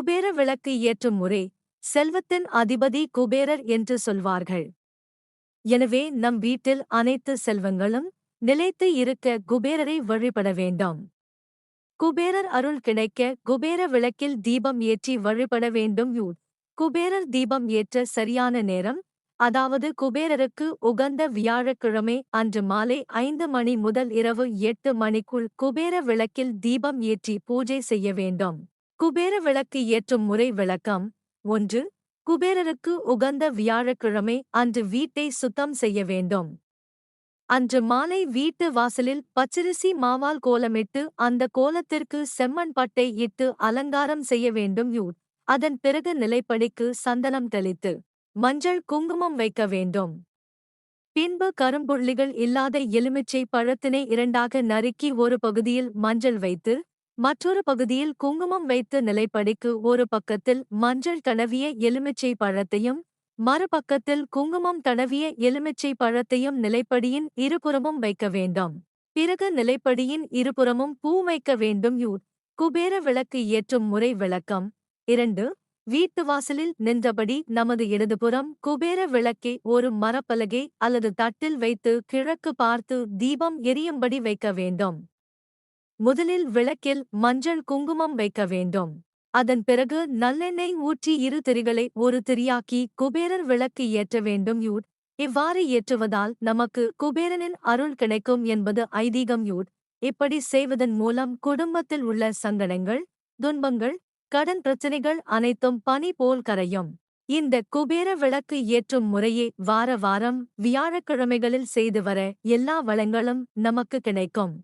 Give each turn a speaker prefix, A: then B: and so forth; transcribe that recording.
A: குபேர விளக்கு ஏற்றும் முறை செல்வத்தின் அதிபதி குபேரர் என்று சொல்வார்கள். எனவே நம் வீட்டில் அனைத்து செல்வங்களும் நிலைத்து இருக்க குபேரரை வழிபட வேண்டும். குபேரர் அருள் கிடைக்க குபேர விளக்கில் தீபம் ஏற்றி வழிபட வேண்டும் யூ. குபேரர் தீபம் ஏற்ற சரியான நேரம் அதாவது குபேரருக்கு உகந்த வியாழக்கிழமை அன்று மாலை ஐந்து மணி முதல் இரவு எட்டு மணிக்குள் குபேர விளக்கில் தீபம் ஏற்றி பூஜை செய்ய வேண்டும். குபேர விளக்கு ஏற்றும் முறை விளக்கம். ஒன்று குபேரருக்கு உகந்த வியாழக்கிழமை அன்று வீட்டை சுத்தம் செய்ய வேண்டும். அன்று மாலை வீட்டு வாசலில் பச்சரிசி மாவால் கோலமிட்டு அந்த கோலத்திற்கு செம்மண் பட்டை இட்டு அலங்காரம் செய்ய வேண்டும். யூ அதன் பிறகு நிலைப்படிக்கு சந்தனம் தெளித்து மஞ்சள் குங்குமம் வைக்க வேண்டும். பின்பு கரும்புள்ளிகள் இல்லாத எலுமிச்சை பழத்தினை இரண்டாக நறுக்கி ஒரு பகுதியில் மஞ்சள் வைத்து மற்றொரு பகுதியில் குங்குமம் வைத்து நிலைப்படிக்கு ஒரு பக்கத்தில் மஞ்சள் தடவிய எலுமிச்சை பழத்தையும் மறுபக்கத்தில் குங்குமம் தடவிய எலுமிச்சை பழத்தையும் நிலைப்படியின் இருபுறமும் வைக்க வேண்டும். பிறகு நிலைப்படியின் இருபுறமும் பூ வைக்க வேண்டும். யூ. குபேர விளக்கு ஏற்றும் முறை விளக்கம். இரண்டு. வீட்டு வாசலில் நின்றபடி நமது இடதுபுறம் குபேர விளக்கை ஒரு மரப்பலகை அல்லது தட்டில் வைத்து கிழக்கு பார்த்து தீபம் எரியும்படி வைக்க வேண்டும். முதலில் விளக்கில் மஞ்சள் குங்குமம் வைக்க வேண்டும். அதன் பிறகு நல்லெண்ணெய் ஊற்றி இரு திரிகளை ஒரு திரியாக்கி குபேரர் விளக்கு ஏற்ற வேண்டும். யூட் இவ்வாறு ஏற்றுவதால் நமக்கு குபேரனின் அருள் கிடைக்கும் என்பது ஐதீகம். யூட் இப்படி செய்வதன் மூலம் குடும்பத்தில் உள்ள சங்கடங்கள் துன்பங்கள் கடன் பிரச்சனைகள் அனைத்தும் பனி போல் கரையும். இந்த குபேர விளக்கு ஏற்றும் முறையை வார வாரம் வியாழக்கிழமைகளில் செய்து வர எல்லா வளங்களும் நமக்கு கிடைக்கும்.